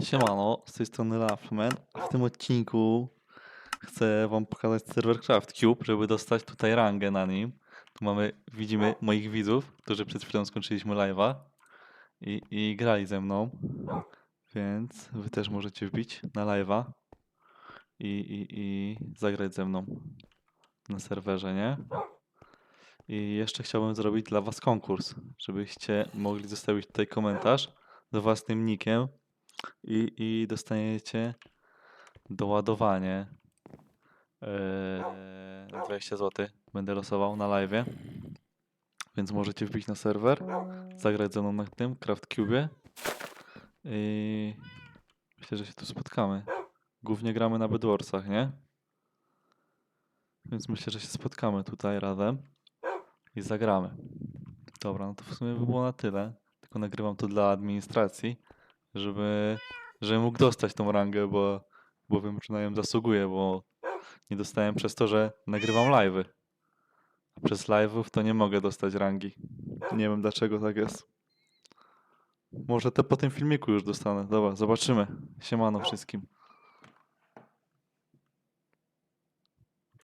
Siemano, z tej strony Lafman. a W tym odcinku chcę wam pokazać serwer CraftCube, żeby dostać tutaj rangę na nim. Tu mamy, widzimy moich widzów, którzy przed chwilą skończyliśmy live'a i, i grali ze mną, więc wy też możecie wbić na live'a i, i, i zagrać ze mną na serwerze, nie? I jeszcze chciałbym zrobić dla was konkurs, żebyście mogli zostawić tutaj komentarz z własnym nickiem i, i dostaniecie doładowanie yy, na 20 zł. Będę losował na live. Więc możecie wbić na serwer, zagrać ze mną na tym CraftCube i myślę, że się tu spotkamy. Głównie gramy na Bedwarsach, nie? Więc myślę, że się spotkamy tutaj razem i zagramy. Dobra, no to w sumie by było na tyle. Tylko nagrywam to dla administracji, żeby, żeby mógł dostać tą rangę, bo, bo wiem, czy na nią zasługuję, bo nie dostałem przez to, że nagrywam live'y. A przez live'ów to nie mogę dostać rangi. Nie wiem dlaczego tak jest. Może te po tym filmiku już dostanę. Dobra, zobaczymy. Siemano wszystkim.